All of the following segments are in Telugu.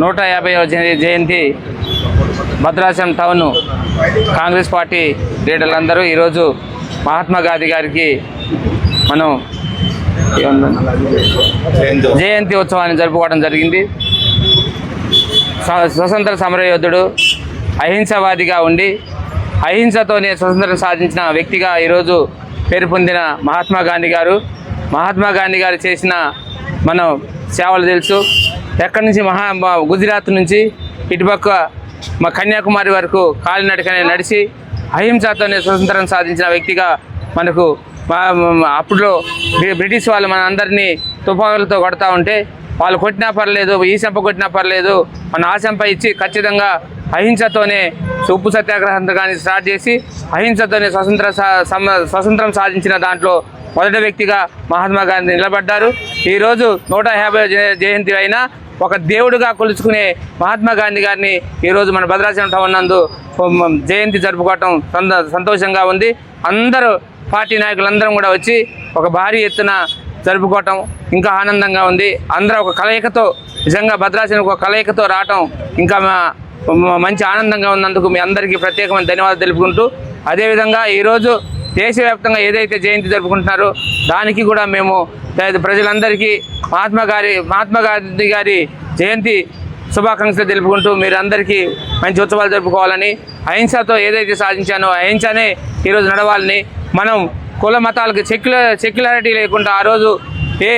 నూట యాభైవ జయంతి భద్రాచలం టౌన్ కాంగ్రెస్ పార్టీ లీడర్లందరూ ఈరోజు మహాత్మా గాంధీ గారికి మనం జయంతి ఉత్సవాన్ని జరుపుకోవడం జరిగింది. స్వతంత్ర సమరయోధుడు అహింసవాదిగా ఉండి అహింసతోనే స్వతంత్రం సాధించిన వ్యక్తిగా ఈరోజు పేరు పొందిన మహాత్మా గాంధీ గారు. మహాత్మా గాంధీ గారు చేసిన మనం సేవలు తెలుసు. ఎక్కడి నుంచి మహా గుజరాత్ నుంచి ఇటుపక్క మా కన్యాకుమారి వరకు కాలినడకనే నడిచి అహింసతోనే స్వతంత్రం సాధించిన వ్యక్తిగా మనకు అప్పుడు అప్పుడులో బ్రిటిష్ వాళ్ళు మన అందరినీ తుపాకులతో కొడతా ఉంటే వాళ్ళు కొట్టినా పర్లేదు ఈ శంప కొట్టినా పర్లేదు మన ఆ ఇచ్చి ఖచ్చితంగా అహింసతోనే ఉప్పు సత్యాగ్రహం కానీ స్టార్ట్ చేసి అహింసతోనే స్వతంత్ర సా- స్వతంత్రం సాధించిన దాంట్లో మొదటి వ్యక్తిగా మహాత్మా గాంధీ నిలబడ్డారు. ఈరోజు నూట యాభై జయంతి అయినా ఒక దేవుడిగా కొలుచుకునే మహాత్మా గాంధీ గారిని ఈరోజు మన భద్రాచలం టౌన్ నందు జయంతి జరుపుకోవటం సంతోషంగా ఉంది. అందరూ పార్టీ నాయకులందరం కూడా వచ్చి ఒక భారీ ఎత్తున జరుపుకోవటం ఇంకా ఆనందంగా ఉంది. అందరూ ఒక కలయికతో నిజంగా భద్రాచలం ఒక కలయికతో రావటం ఇంకా మా- మంచి ఆనందంగా ఉన్నందుకు మీ అందరికీ ప్రత్యేకమైన ధన్యవాదాలు తెలుపుకుంటూ అదేవిధంగా ఈరోజు దేశవ్యాప్తంగా ఏదైతే జయంతి జరుపుకుంటున్నారో దానికి కూడా మేము ప్రజలందరికీ మహాత్మా గారి మహాత్మా గాంధీ గారి జయంతి శుభాకాంక్షలు తెలుపుకుంటూ మీరు అందరికీ మంచి ఉత్సవాలు జరుపుకోవాలని అహింసతో ఏదైతే సాధించానో అహింసనే ఈరోజు నడవాలని మనం కుల మతాలకు సెక్యులర్ సెక్యులారిటీ లేకుండా ఆ రోజు ఏ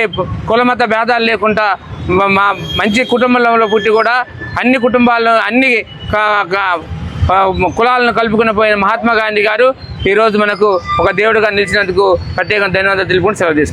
కులమత భేదాలు లేకుండా మా మంచి కుటుంబంలో పుట్టి కూడా అన్ని కుటుంబాలను అన్ని కులాలను కలుపుకుని పోయిన మహాత్మా గాంధీ గారు ఈరోజు మనకు ఒక దేవుడిగా నిలిచినందుకు ప్రత్యేక ధన్యవాదాలు తెలుపుకుని సెలవు తీసుకుంటాం